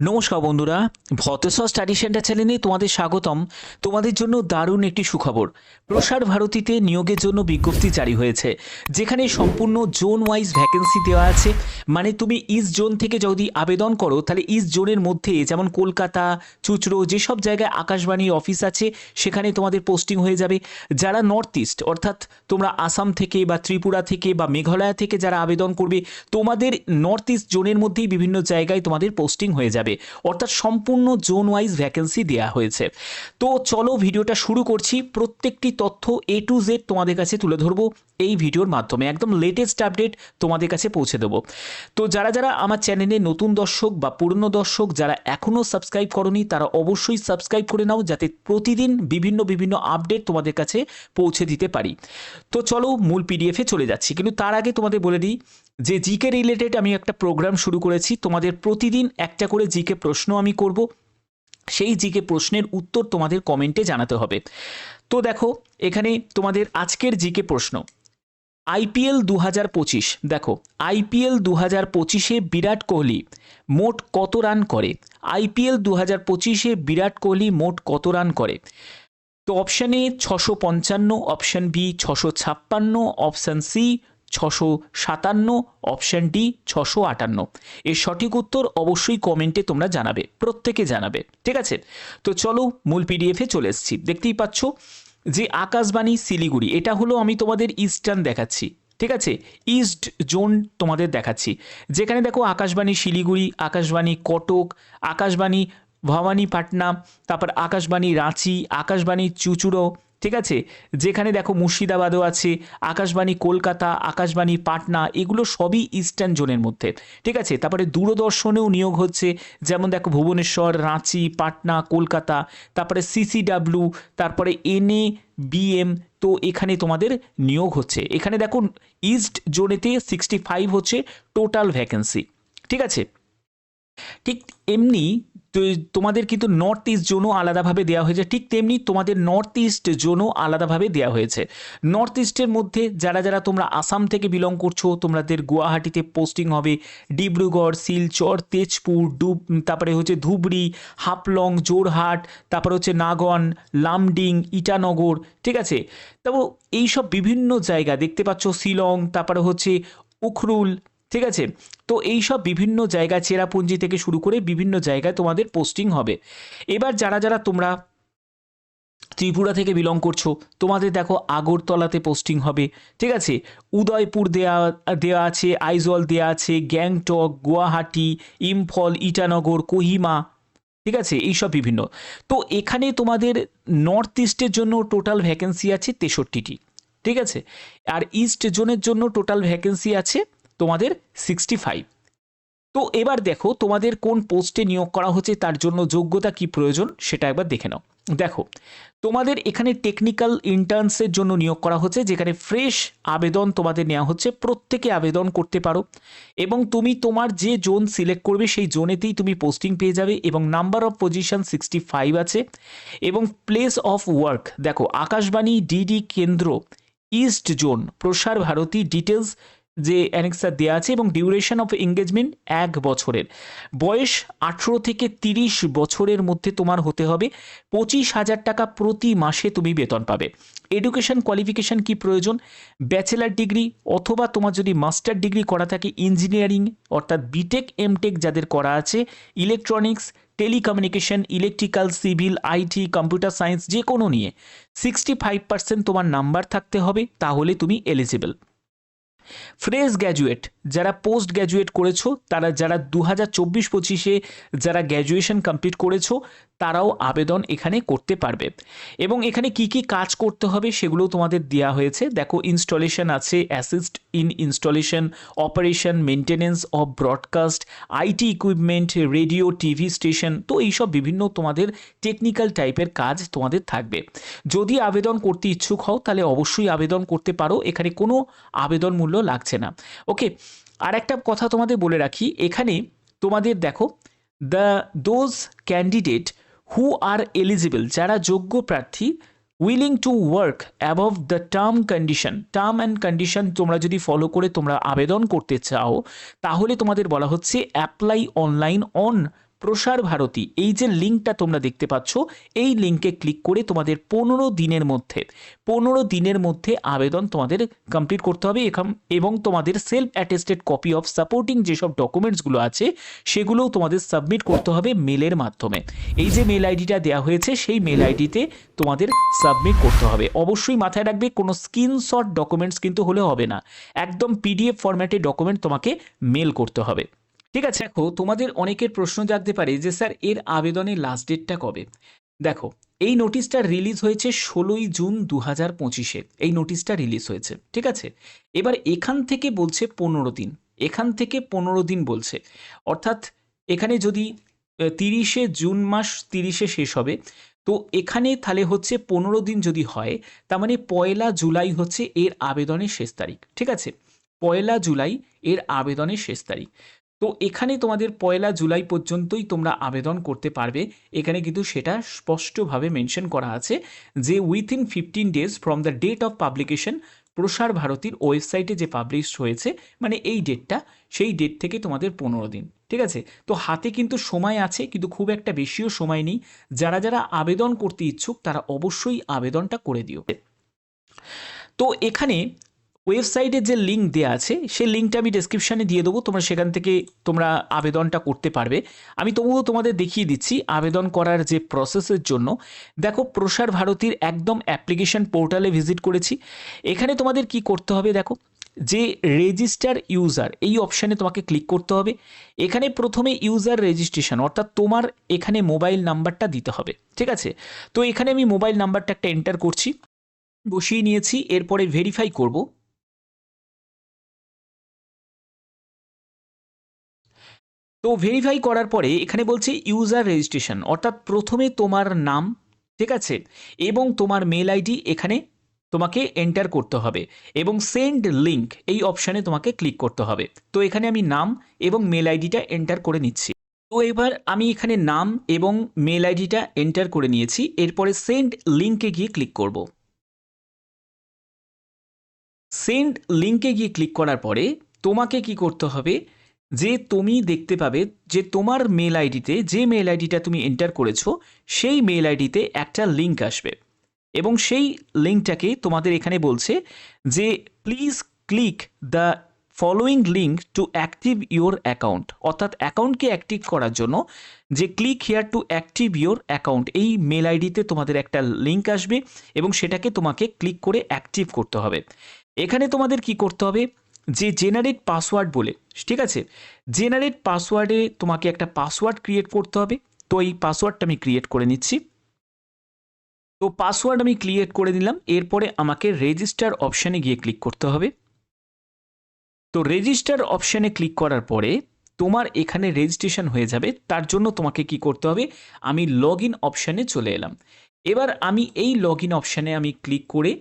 নমস্কার বন্ধুরা, ভতেশ্বর study centre চ্যানেলে তোমাদের স্বাগতম। তোমাদের জন্য দারুণ একটি সুখবর। প্রসার ভারতীতে নিয়োগের জন্য বিজ্ঞপ্তি জারি হয়েছে, যেখানে সম্পূর্ণ জোন ওয়াইজ ভ্যাকেন্সি দেওয়া আছে। মানে তুমি ইস্ট জোন থেকে যদি আবেদন করো, তাহলে ইস্ট জোনের মধ্যে যেমন কলকাতা, চুচড়ো যেসব জায়গায় আকাশবাণীর অফিস আছে, সেখানে তোমাদের পোস্টিং হয়ে যাবে। যারা নর্থ ইস্ট অর্থাৎ তোমরা আসাম থেকে বা ত্রিপুরা থেকে বা মেঘালয় থেকে যারা আবেদন করবে, তোমাদের নর্থ ইস্ট জোনের মধ্যেই বিভিন্ন জায়গায় তোমাদের পোস্টিং হয়ে যাবে। অর্থাৎ সম্পূর্ণ জোন ওয়াইজ ভ্যাকেন্সি দেওয়া হয়েছে। তো চলো ভিডিওটা শুরু করছি। প্রত্যেকটি তথ্য এ টু জেড তোমাদের কাছে তুলে ধরবো এই ভিডিওর মাধ্যমে। একদম লেটেস্ট আপডেট তোমাদের কাছে পৌঁছে দেবো। তো যারা যারা আমার চ্যানেলে নতুন দর্শক বা পুরনো দর্শক, যারা এখনও সাবস্ক্রাইব করনি, তারা অবশ্যই সাবস্ক্রাইব করে নাও যাতে প্রতিদিন বিভিন্ন বিভিন্ন আপডেট তোমাদের কাছে পৌঁছে দিতে পারি। তো চলো মূল পিডিএফে চলে যাচ্ছি। কিন্তু তার আগে তোমাদের বলে দিই যে জিকে রিলেটেড আমি একটা প্রোগ্রাম শুরু করেছি, তোমাদের প্রতিদিন একটা করে জিকে প্রশ্ন আমি করব। সেই জিকে প্রশ্নের উত্তর তোমাদের কমেন্টে জানাতে হবে। তো দেখো, এখানে তোমাদের আজকের জিকে প্রশ্ন। আইপিএল দু হাজার পঁচিশ, দেখো আইপিএল দু হাজার পঁচিশে বিরাট কোহলি মোট কত রান করে? আইপিএল দু হাজার পঁচিশে বিরাট কোহলি মোট কত রান করে? তো অপশান এ ছশো পঞ্চান্ন অপশান বি ছশো ছাপ্পান্ন অপশান সি ছশো সাতান্ন অপশান ডি ছশো আটান্ন। এর সঠিক উত্তর অবশ্যই কমেন্টে তোমরা জানাবে, প্রত্যেকে জানাবে, ঠিক আছে? তো চলো মূল পিডিএফে চলে এসেছি। দেখতেই পাচ্ছ যে আকাশবাণী শিলিগুড়ি, এটা হলো আমি তোমাদের ইস্টার্ন দেখাচ্ছি, ঠিক আছে? ইস্ট জোন তোমাদের দেখাচ্ছি। যেখানে দেখো আকাশবাণী শিলিগুড়ি, আকাশবাণী কটক, আকাশবাণী ভবানীপাটনা, তারপর আকাশবাণী রাঁচি, আকাশবাণী চুচুড়ো ঠিক আছে? যেখানে দেখো মুর্শিদাবাদও আছে, আকাশবাণী কলকাতা, আকাশবাণী পাটনা, এগুলো সবই ইস্টার্ন জোনের মধ্যে। ঠিক আছে? তারপরে দূরদর্শনেও নিয়োগ হচ্ছে, যেমন দেখো ভুবনেশ্বর, রাঁচি, পাটনা, কলকাতা, তারপরে সিসিডাব্লিউ তারপরে এনএ বিএম তো এখানে তোমাদের নিয়োগ হচ্ছে। এখানে দেখো ইস্ট জোনেতে সিক্সটি ফাইভ হচ্ছে টোটাল ভ্যাকেন্সি ঠিক আছে? ঠিক এমনি তোমাদের কিন্তু নর্থ ইস্ট জোনও আলাদাভাবে দেওয়া হয়েছে, ঠিক তেমনি তোমাদের নর্থ ইস্ট জোনও আলাদাভাবে দেওয়া হয়েছে। নর্থ ইস্টের মধ্যে যারা যারা তোমরা আসাম থেকে বিলং করছ, তোমাদের গুয়াহাটিতে পোস্টিং হবে ডিব্রুগড়, শিলচর, তেজপুর, ডুব, তারপরে হচ্ছে ধুবড়ি, হাফলং জোরহাট তারপরে হচ্ছে নাগন, লামডিং, ইটানগর, ঠিক আছে? তবে এইসব বিভিন্ন জায়গা দেখতে পাচ্ছ, শিলং, তারপরে হচ্ছে উখরুল ঠিক আছে? তো এই সব বিভিন্ন জায়গা চেরাপুঞ্জি থেকে শুরু করে বিভিন্ন জায়গায় তোমাদের পোস্টিং হবে। এবার যারা যারা তোমরা ত্রিপুরা থেকে বিলং করছ, তোমাদের দেখো আগরতলাতে পোস্টিং হবে, ঠিক আছে? উদয়পুর দেয়া দেওয়া আছে, আইজল দেওয়া আছে, গ্যাংটক, গুয়াহাটি, ইম্ফল, ইটানগর, কোহিমা, ঠিক আছে? এইসব বিভিন্ন। তো এখানে তোমাদের নর্থ ইস্টের জন্য টোটাল ভ্যাকেন্সি আছে তেষট্টিটি, ঠিক আছে? আর ইস্ট জোনের জন্য টোটাল ভ্যাকেন্সি আছে তোমাদের সিক্সটি ফাইভ তো এবার দেখো তোমাদের কোন পোস্টে নিয়োগ করা হচ্ছে, তার জন্য যোগ্যতা কি প্রয়োজন সেটা একবার দেখে নাও। দেখো, তোমাদের এখানে টেকনিক্যাল ইন্টার্নসের জন্য নিয়োগ করা হচ্ছে, যেখানে ফ্রেশ আবেদন তোমাদের নেওয়া হচ্ছে, প্রত্যেকে আবেদন করতে পারো এবং তুমি তোমার যে জোন সিলেক্ট করবে, সেই জোনেতেই তুমি পোস্টিং পেয়ে যাবে এবং number of position sixty five আছে এবং প্লেস অফ ওয়ার্ক দেখো, আকাশবাণী ডিডি কেন্দ্র east zone Prasar Bharati details যে অ্যানেক্সার দেওয়া আছে এবং ডিউরেশন অফ এঙ্গেজমেন্ট এক বছরের। বয়স আঠেরো থেকে তিরিশ বছরের মধ্যে তোমার হতে হবে। পঁচিশ হাজার টাকা প্রতি মাসে তুমি বেতন পাবে। এডুকেশন কোয়ালিফিকেশন কি প্রয়োজন? ব্যাচেলার ডিগ্রি অথবা তোমার যদি মাস্টার ডিগ্রি করা থাকে ইঞ্জিনিয়ারিং অর্থাৎ বিটেক এমটেক যাদের করা আছে electronics telecommunication electrical civil IT computer science যে কোনো নিয়ে। সিক্সটি ফাইভ পার্সেন্ট তোমার নাম্বার থাকতে হবে, তাহলে তুমি এলিজিবল ফ্রেশ গ্র্যাজুয়েট যারা পোস্ট গ্র্যাজুয়েট করেছ, তারা যারা দু হাজার চব্বিশ পঁচিশে যারা গ্র্যাজুয়েশন কমপ্লিট করেছ, তারাও আবেদন এখানে করতে পারবে। এবং এখানে কি কি কাজ করতে হবে সেগুলো তোমাদের দেওয়া হয়েছে। দেখো ইনস্টলেশন আছে assist in installation operation maintenance of broadcast IT equipment radio TV station তো এইসব বিভিন্ন তোমাদের টেকনিক্যাল টাইপের কাজ তোমাদের থাকবে। যদি আবেদন করতে ইচ্ছুক হও, তাহলে অবশ্যই আবেদন করতে পারো। এখানে কোনো আবেদন মূল্য লাগছে না। ওকে আর একটা কথা তোমাদের বলে রাখি, এখানে তোমাদের দেখো the those candidate who are eligible যারা যোগ্য প্রার্থী willing to work above the term condition term and condition তোমরা যদি ফলো করে তোমরা আবেদন করতে চাও, তাহলে তোমাদের বলা হচ্ছে অ্যাপ্লাই অনলাইন অন প্রসার ভারতী, এই যে লিঙ্কটা তোমরা দেখতে পাচ্ছ, এই লিঙ্কে ক্লিক করে তোমাদের পনেরো দিনের মধ্যে, পনেরো দিনের মধ্যে আবেদন তোমাদের কমপ্লিট করতে হবে এবং তোমাদের self attested copy of supporting যেসব ডকুমেন্টসগুলো আছে, সেগুলোও তোমাদের সাবমিট করতে হবে মেলের মাধ্যমে। এই যে মেল আইডিটা দেওয়া হয়েছে, সেই মেল আইডিতে তোমাদের সাবমিট করতে হবে। অবশ্যই মাথায় রাখবে, কোনো স্ক্রিনশট ডকুমেন্টস কিন্তু হলে হবে না। একদম পিডিএফ ফরম্যাটে ডকুমেন্ট তোমাকে মেল করতে হবে। ঠিক আছে, দেখো, তোমাদের অনেকের প্রশ্ন জাগতে পারে যে, স্যার, এর আবেদনের লাস্ট ডেটটা কবে? দেখো, এই নোটিশটা রিলিজ হয়েছে ষোলোই জুন দু হাজার পঁচিশে। এই নোটিশটা রিলিজ হয়েছে, ঠিক আছে? এবার এখান থেকে বলছে পনেরো দিন। এখান থেকে পনেরো দিন বলছে। অর্থাৎ এখানে যদি তিরিশে জুন মাস তিরিশে শেষ হবে, তো এখানে তাহলে হচ্ছে পনেরো দিন যদি হয়, তার মানে পয়লা জুলাই হচ্ছে এর আবেদনের শেষ তারিখ, ঠিক আছে? পয়লা জুলাই এর আবেদনের শেষ তারিখ। তো এখানে তোমাদের পয়লা জুলাই পর্যন্তই তোমরা আবেদন করতে পারবে। এখানে কিন্তু সেটা স্পষ্টভাবে মেনশন করা আছে যে within fifteen days from the date of publication Prasar ভারতীর ওয়েবসাইটে যে পাবলিশ হয়েছে মানে এই ডেটটা সেই ডেট থেকে তোমাদের পনেরো দিন, ঠিক আছে? তো হাতে কিন্তু সময় আছে, কিন্তু খুব একটা বেশিও সময় নেই। যারা যারা আবেদন করতে ইচ্ছুক, তারা অবশ্যই আবেদনটা করে দিও। তো এখানে ওয়েবসাইটের যে লিঙ্ক দেওয়া আছে, সেই লিঙ্কটা আমি ডেসক্রিপশানে দিয়ে দেবো। তোমরা সেখান থেকে তোমরা আবেদনটা করতে পারবে। আমি তবুও তোমাদের দেখিয়ে দিচ্ছি, আবেদন করার যে প্রসেসের জন্য। দেখো, প্রসার ভারতীর একদম অ্যাপ্লিকেশন পোর্টালে ভিজিট করেছি। এখানে তোমাদের কি করতে হবে দেখো, যে রেজিস্টার ইউজার এই অপশানে তোমাকে ক্লিক করতে হবে। এখানে প্রথমে ইউজার রেজিস্ট্রেশন অর্থাৎ তোমার এখানে মোবাইল নাম্বারটা দিতে হবে। ঠিক আছে? তো এখানে আমি মোবাইল নাম্বারটা একটা এন্টার করছি, বসিয়ে নিয়েছি, এরপরে ভেরিফাই করব। তো ভেরিফাই করার পরে এখানে বলছে ইউজার রেজিস্ট্রেশন অর্থাৎ প্রথমে তোমার নাম, ঠিক আছে? এবং তোমার মেল আইডি এখানে তোমাকে এন্টার করতে হবে এবং সেন্ড লিঙ্ক এই অপশানে তোমাকে ক্লিক করতে হবে। তো এখানে আমি নাম এবং মেল আইডিটা এন্টার করে নিচ্ছি। তো এবার আমি এখানে নাম এবং মেল আইডিটা এন্টার করে নিয়েছি, এরপরে সেন্ড লিঙ্কে গিয়ে ক্লিক করব। সেন্ড লিঙ্কে গিয়ে ক্লিক করার পরে তোমাকে কি করতে হবে? যে তুমি দেখতে পাবে যে তোমার মেল আইডিতে যে মেল আইডিটা তুমি এন্টার করেছ, সেই মেল আইডিতে একটা লিঙ্ক আসবে। এবং সেই লিঙ্কটাকে তোমাদের এখানে বলছে যে please click the following link to active your account অর্থাৎ অ্যাকাউন্টকে অ্যাক্টিভ করার জন্য যে click here to active your account এই মেল আইডিতে তোমাদের একটা লিঙ্ক আসবে এবং সেটাকে তোমাকে ক্লিক করে অ্যাক্টিভ করতে হবে। এখানে তোমাদের কি করতে হবে? যে জেনারেট পাসওয়ার্ড বলে, ঠিক আছে? জেনারেট পাসওয়ার্ডে তোমাকে একটা পাসওয়ার্ড ক্রিয়েট করতে হবে। তো এই পাসওয়ার্ডটা আমি ক্রিয়েট করে নিচ্ছি। তো পাসওয়ার্ড আমি ক্রিয়েট করে দিলাম এরপরে আমাকে রেজিস্টার অপশানে গিয়ে ক্লিক করতে হবে। তো রেজিস্টার অপশানে ক্লিক করার পরে তোমার এখানে রেজিস্ট্রেশন হয়ে যাবে। তার জন্য তোমাকে কি করতে হবে? আমি লগ ইন অপশানে চলে এলাম। এবার আমি এই লগ ইন অপশানে আমি ক্লিক করে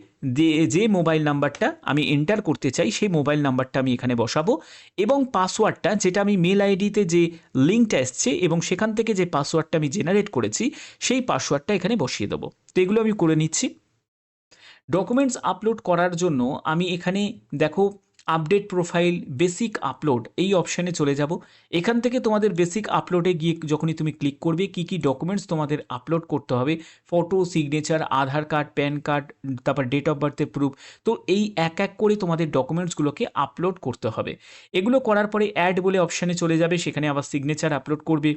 যে মোবাইল নাম্বারটা আমি এন্টার করতে চাই, সেই মোবাইল নাম্বারটা আমি এখানে বসাবো এবং পাসওয়ার্ডটা, যেটা আমি মেল আইডিতে যে লিঙ্কটা এসছে এবং সেখান থেকে যে পাসওয়ার্ডটা আমি জেনারেট করেছি, সেই পাসওয়ার্ডটা এখানে বসিয়ে দেবো। তো এগুলো আমি করে নিচ্ছি। ডকুমেন্টস আপলোড করার জন্য আমি এখানে, দেখো আপডেট প্রোফাইল, বেসিক আপলোড এই অপশানে চলে যাব। এখান থেকে তোমাদের বেসিক আপলোডে গিয়ে যখনই তুমি ক্লিক করবে, কি কি ডকুমেন্টস তোমাদের আপলোড করতে হবে? Photo, signature, Aadhaar card, PAN card, তারপর ডেট অফ বার্থের প্রুফ। তো এই এক এক করে তোমাদের ডকুমেন্টসগুলোকে আপলোড করতে হবে। এগুলো করার পরে অ্যাড বলে অপশানে চলে যাবে, সেখানে আবার সিগনেচার আপলোড করবে।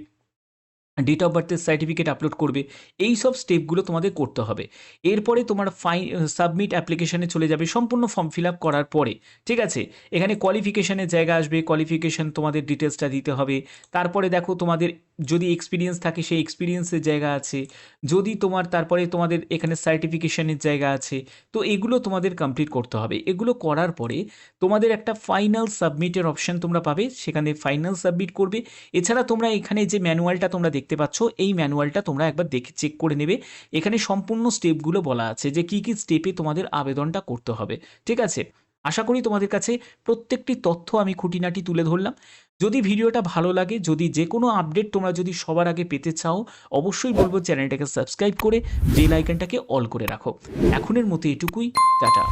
ডেট অফ বার্থের সার্টিফিকেট আপলোড করবে, এই সব স্টেপগুলো তোমাদের করতে হবে। এরপরে তোমার ফাই সাবমিট অ্যাপ্লিকেশানে চলে যাবে, সম্পূর্ণ ফর্ম ফিল আপ করার পরে, ঠিক আছে? এখানে কোয়ালিফিকেশানের জায়গা আসবে কোয়ালিফিকেশান তোমাদের ডিটেলসটা দিতে হবে। তারপরে দেখো তোমাদের যদি এক্সপিরিয়েন্স থাকে, সেই এক্সপিরিয়েন্সের জায়গা আছে। যদি তোমার, তারপরে তোমাদের এখানে সার্টিফিকেশানের জায়গা আছে। তো এগুলো তোমাদের কমপ্লিট করতে হবে। এগুলো করার পরে তোমাদের একটা ফাইনাল সাবমিটের অপশান তোমরা পাবে, সেখানে ফাইনাল সাবমিট করবে। এছাড়া তোমরা এখানে যে ম্যানুয়ালটা তোমরা দেখতে পাচ্ছ, এই ম্যানুয়ালটা তোমরা একবার দেখে চেক করে নেবে। এখানে সম্পূর্ণ স্টেপগুলো বলা আছে যে কী কী স্টেপে তোমাদের আবেদনটা করতে হবে, ঠিক আছে? আশা করি তোমাদের কাছে প্রত্যেকটি তথ্য আমি খুঁটিনাটি তুলে ধরলাম। যদি ভিডিওটা ভালো লাগে, যদি যে কোনো আপডেট তোমরা যদি সবার আগে পেতে চাও, অবশ্যই বলব চ্যানেলটাকে সাবস্ক্রাইব করে বেল আইকনটাকে অল করে রাখো। এখনের মতো এটুকুই, টাটা।